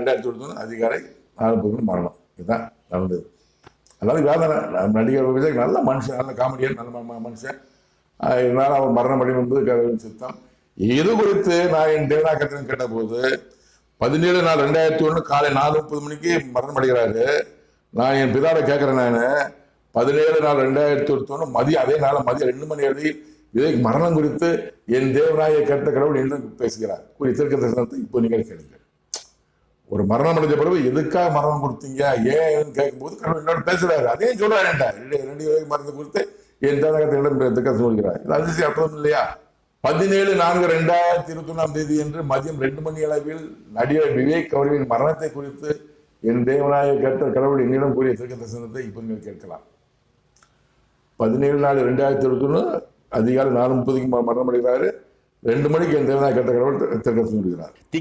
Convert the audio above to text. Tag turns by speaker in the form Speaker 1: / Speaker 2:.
Speaker 1: ரெண்டாயிரத்தி இருபத்தொன்று அதிகாலை நாலு மரணம். இதுதான் நடந்தது. அதாவது வேதனை நடிகர் விஜய் நல்ல மனுஷன் நல்ல காமெடியன் நல்ல ம- மனுஷன். இருந்தாலும் அவர் மரணம் அடையும் என்பது கடவுளின் சித்தம். இது குறித்து நான் என் தேவநாக்கத்தின் கேட்டபோது பதினேழு நாள் ரெண்டாயிரத்தி ஒன்று காலை நாலு முப்பது மணிக்கு மரணம் அடைகிறாரு. நான் என் பிதாவை கேட்குறேன் நான். பதினேழு நாள் ரெண்டாயிரத்தி ஒன்று மதியம் அதே நாள் மதியம் ரெண்டு மணி அளவில் இதை மரணம் குறித்து என் தேவராயை கேட்ட கடவுள் என்று பேசுகிறார். கூறி திருக்க தரிசனத்தை இப்போ நீங்கள் கேளுங்கள். ஒரு மரணம் அடைஞ்ச பிறகு எதுக்காக மரணம் கொடுத்தீங்க? ஏன் கேட்கும்போது கடவுள் என்னோட பேசுறாரு. அதையும் சொல்றாரு ரெண்டு ரெண்டு மருந்து கொடுத்து என் தேவநாயகத்திடம் திருக்க சொல்கிறார். இது அதிசய அர்த்தம் இல்லையா? பதினேழு நான்கு ரெண்டாயிரத்தி இருபத்தி ஒன்றாம் தேதி என்று மதியம் ரெண்டு மணி அளவில் நடிகர் விவேக் அவர்களின் மரணத்தை குறித்து என் தேவனாய கேட்ட கடவுள் என்னிடம் கூறிய திருக்க தரிசனத்தை இப்போ நீங்கள் கேட்கலாம். பதினேழு நாலு ரெண்டாயிரத்தி இருபத்தி ஒன்று அதிகாலை நாலு முப்பதுக்கு மரணம் அடைகிறாரு. ரெண்டு மணிக்கு என் தேவனாய கேட்ட கடவுள் திருக்க தரிசனம்
Speaker 2: Te